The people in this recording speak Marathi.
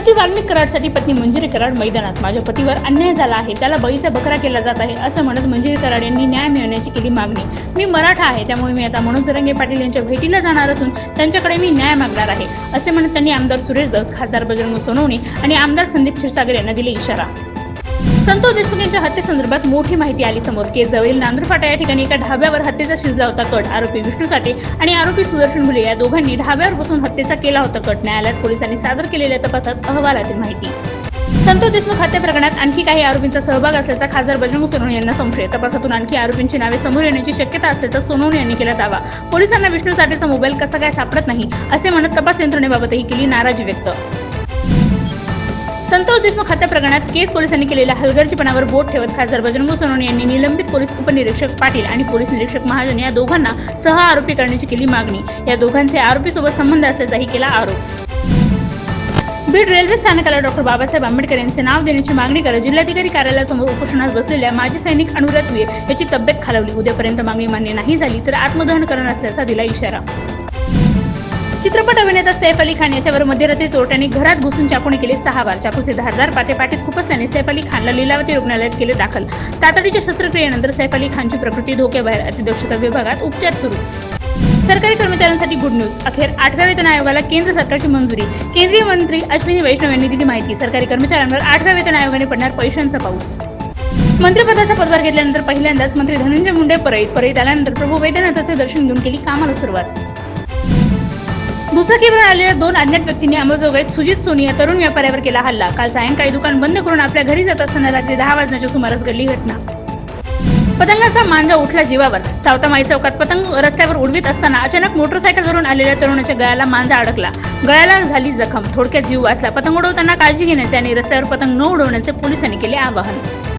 पती वाल्मिक कराडसाठी पत्नी मंजिरी कराड मैदानात. माझ्या पतीवर अन्याय झाला आहे. त्याला बळीचा बकरा केला जात आहे असं म्हणत मंजिरी कराड यांनी न्याय मिळण्याची केली मागणी. मी मराठा आहे त्यामुळे मी आता मनोज जरंगे पाटील यांच्या भेटीला जाणार असून त्यांच्याकडे मी न्याय मागणार आहे असे म्हणत त्यांनी आमदार सुरेश दस खासदार बजरंग सोनवणे आणि आमदार संदीप क्षीरसागर यांना दिले इशारा. संतोष देशमुख यांच्या हत्येसंदर्भात मोठी माहिती आली समोर. केजवळील नांदूर फाटा या ठिकाणी एका ढाब्यावर हत्येचा शिजला होता कट आरोपी विष्णू साठे आणि आरोपी सुदर्शन भुले या दोघांनी ढाब्यावर बसून हत्येचा केला होता कट. न्यायालयात पोलिसांनी सादर केलेल्या तपासात अहवालातील माहिती. संतोष देशमुख हत्या प्रकरणात आणखी काही आरोपींचा सहभाग असल्याचा खासदार बजरंग सोनवणे यांना संशय. तपासातून आणखी आरोपींची नावे समोर येण्याची शक्यता असल्याचा सोनवणे यांनी केला दावा. पोलिसांना विष्णू साठेचा मोबाईल कसा काय सापडत नाही असे म्हणत तपास यंत्रणेबाबतही केली नाराजी व्यक्त. संतोष देशमुख हत्या प्रकरणात केस पोलिसांनी केलेल्या हलगर्जीपणावर बोट ठेवत खासदार बजरंग सोनवणे यांनी निलंबित पोलीस उपनिरीक्षक पाटील आणि पोलीस निरीक्षक महाजन या दोघांना सह आरोपी करण्याची केली मागणी. या दोघांचे आरोपीसोबत संबंध असल्याचाही केला आरोप. बीड रेल्वे स्थानकाला डॉक्टर बाबासाहेब आंबेडकर यांचे नाव देण्याची मागणी करत जिल्हाधिकारी कार्यालयासमोर उपोषणास बसलेल्या माजी सैनिक अनुरात याची तब्येत खालवली. उद्यापर्यंत मागणी मान्य नाही झाली तर आत्मदहन करणार असल्याचा दिला इशारा. चित्रपट अभिनेता सैफ अली खान याच्यावर मध्यरात्री चोरट्याने घरात घुसून चाकूने केले सहा बार चाकूचे धारदार पाटे पाठीत खुपसल्याने सैफ अली खानला लीलावती रुग्णालयात केले दाखल. तातडीच्या शस्त्रक्रियेनंतर सैफ अली खानची प्रकृती धोक्याबाहेर अतिदक्षता विभागात उपचार सुरू. सरकारी कर्मचाऱ्यांसाठी गुड न्यूज अखेर आठव्या वेतन आयोगाला केंद्र सरकारची मंजुरी. केंद्रीय मंत्री अश्विनी वैष्णव यांनी दिली माहिती. सरकारी कर्मचाऱ्यांवर आठव्या वेतन आयोगाने पडणार पैशांचा पाऊस. मंत्रिपदाचा पदभार घेतल्यानंतर पहिल्यांदाच मंत्री धनंजय मुंडे परळीत. परळीत आल्यानंतर प्रभू वैद्यनाथाचे दर्शन घेऊन केली कामाला सुरुवात. दुचाकीवर आलेल्या दोन अज्ञात व्यक्तींनी अंबाजोगाईत सुजित सोनी या तरुण व्यापाऱ्यावर केला हल्ला. काल सायंकाळी दुकान बंद करून आपल्या घरी जात असताना रात्री दहा वाजण्याच्या सुमारास घडली घटना. पतंगाचा मांजा उठला जीवावर. सावतामाई चौकात पतंग रस्त्यावर उडवीत असताना अचानक मोटरसायकलवरून आलेल्या तरुणाच्या गळ्याला मांजा अडकला. गळ्याला झाली जखम. थोडक्यात जीव वाचला. पतंग उडवताना काळजी घेण्याचे आणि रस्त्यावर पतंग न उडवण्याचे पोलिसांनी केले आवाहन.